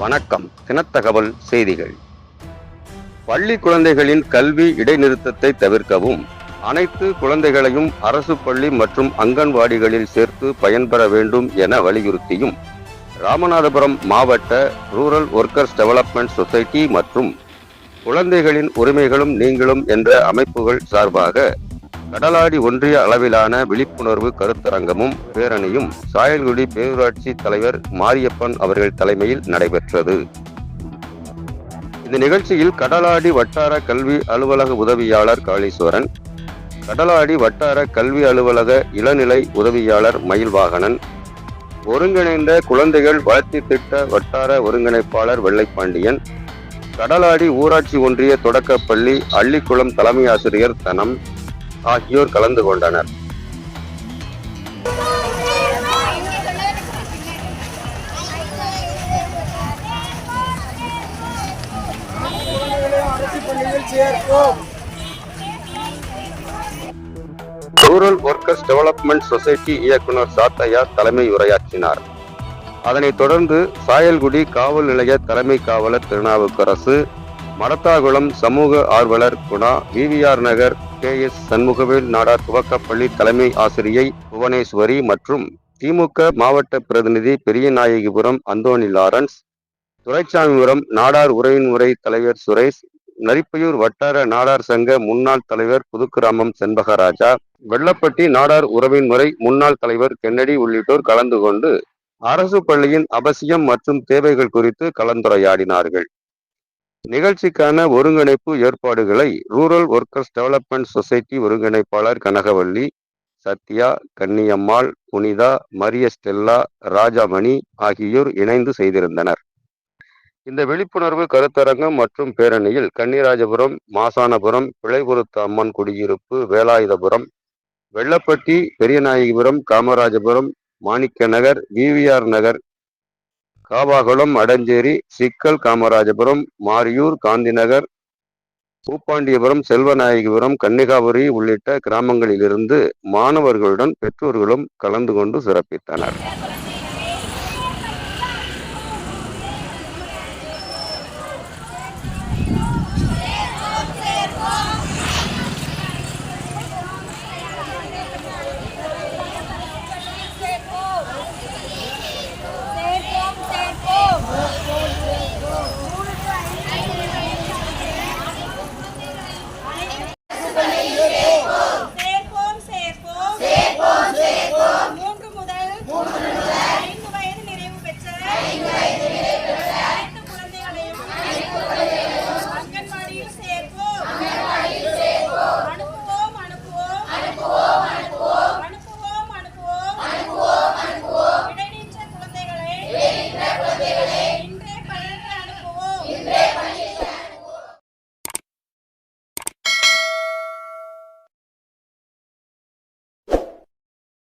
வணக்கம். தினத்தகவல் செய்திகள். பள்ளி குழந்தைகளின் கல்வி இடைநிறுத்தத்தை தவிர்க்கவும் அனைத்து குழந்தைகளையும் அரசு பள்ளி மற்றும் அங்கன்வாடிகளில் சேர்த்து பயன்பெற வேண்டும் என வலியுறுத்தியும் ராமநாதபுரம் மாவட்ட ரூரல் ஒர்க்கர்ஸ் டெவலப்மெண்ட் சொசைட்டி மற்றும் குழந்தைகளின் உரிமைகளும் நீங்களும் என்ற அமைப்புகள் சார்பாக கடலாடி ஒன்றிய அளவிலான விழிப்புணர்வு கருத்தரங்கமும் பேரணியும் சாயல்குடி பேரூராட்சி தலைவர் மாரியப்பன் அவர்கள் தலைமையில் நடைபெற்றது. இந்த நிகழ்ச்சியில் கடலாடி வட்டார கல்வி அலுவலக உதவியாளர் காளீஸ்வரன் கடலாடி வட்டார கல்வி அலுவலக இளநிலை உதவியாளர் மயில்வாகனன் ஒருங்கிணைந்த குழந்தைகள் வளர்ச்சி திட்ட வட்டார ஒருங்கிணைப்பாளர் வெள்ளைப்பாண்டியன் கடலாடி ஊராட்சி ஒன்றிய தொடக்கப்பள்ளி அள்ளிக்குளம் தலைமை ஆசிரியர் தனம் ஆகியோர் கலந்து கொண்டனர். ரூரல் ஒர்க்கர்ஸ் டெவலப்மெண்ட் சொசைட்டி இயக்குனர் சாத்தையா தலைமை உரையாற்றினார். அதனைத் தொடர்ந்து சாயல்குடி காவல் நிலைய தலைமை காவலர் திருநாவுக்கரசு மடத்தாகுளம் சமூக ஆர்வலர் Guna VVR Nagar K S Shanmugavel Nadar துவக்கப்பள்ளி தலைமை ஆசிரியை புவனேஸ்வரி மற்றும் திமுக மாவட்ட பிரதிநிதி பெரியநாயகிபுரம் அந்தோணி லாரன்ஸ் துரைச்சாமிபுரம் நாடார் உறவின்முறை தலைவர் சுரேஷ் நரிப்பையூர் வட்டார நாடார் சங்க முன்னாள் தலைவர் புதுக்கிராமம் செண்பகராஜா வெள்ளப்பட்டி நாடார் உறவின் முறை முன்னாள் தலைவர் கென்னடி உள்ளிட்டோர் கலந்து கொண்டு அரசு பள்ளியின் அவசியம் மற்றும் தேவைகள் குறித்து கலந்துரையாடினார்கள். நிகழ்ச்சிக்கான ஒருங்கிணைப்பு ஏற்பாடுகளை ரூரல் ஒர்க்கர்ஸ் டெவலப்மெண்ட் சொசைட்டி ஒருங்கிணைப்பாளர் கனகவல்லி சத்யா கன்னியம்மாள் புனிதா மரிய ஸ்டெல்லா ராஜாமணி ஆகியோர் இணைந்து செய்திருந்தனர். இந்த விழிப்புணர்வு கருத்தரங்கம் மற்றும் பேரணியில் கன்னிராஜபுரம் மாசானபுரம் பிழைபுரத்து அம்மன் குடியிருப்பு வேலாயுதபுரம் வெள்ளப்பட்டி பெரியநாயகிபுரம் காமராஜபுரம் மாணிக்க நகர் விவிஆர் நகர் காவாகுளம் அடஞ்சேரி சிக்கல் காமராஜபுரம் மாரியூர் காந்திநகர் பூப்பாண்டியபுரம் செல்வநாயகிபுரம் கன்னிகாபுரி உள்ளிட்ட கிராமங்களிலிருந்து மாணவர்களுடன் பெற்றோர்களும் கலந்து கொண்டு சிறப்பித்தனர்.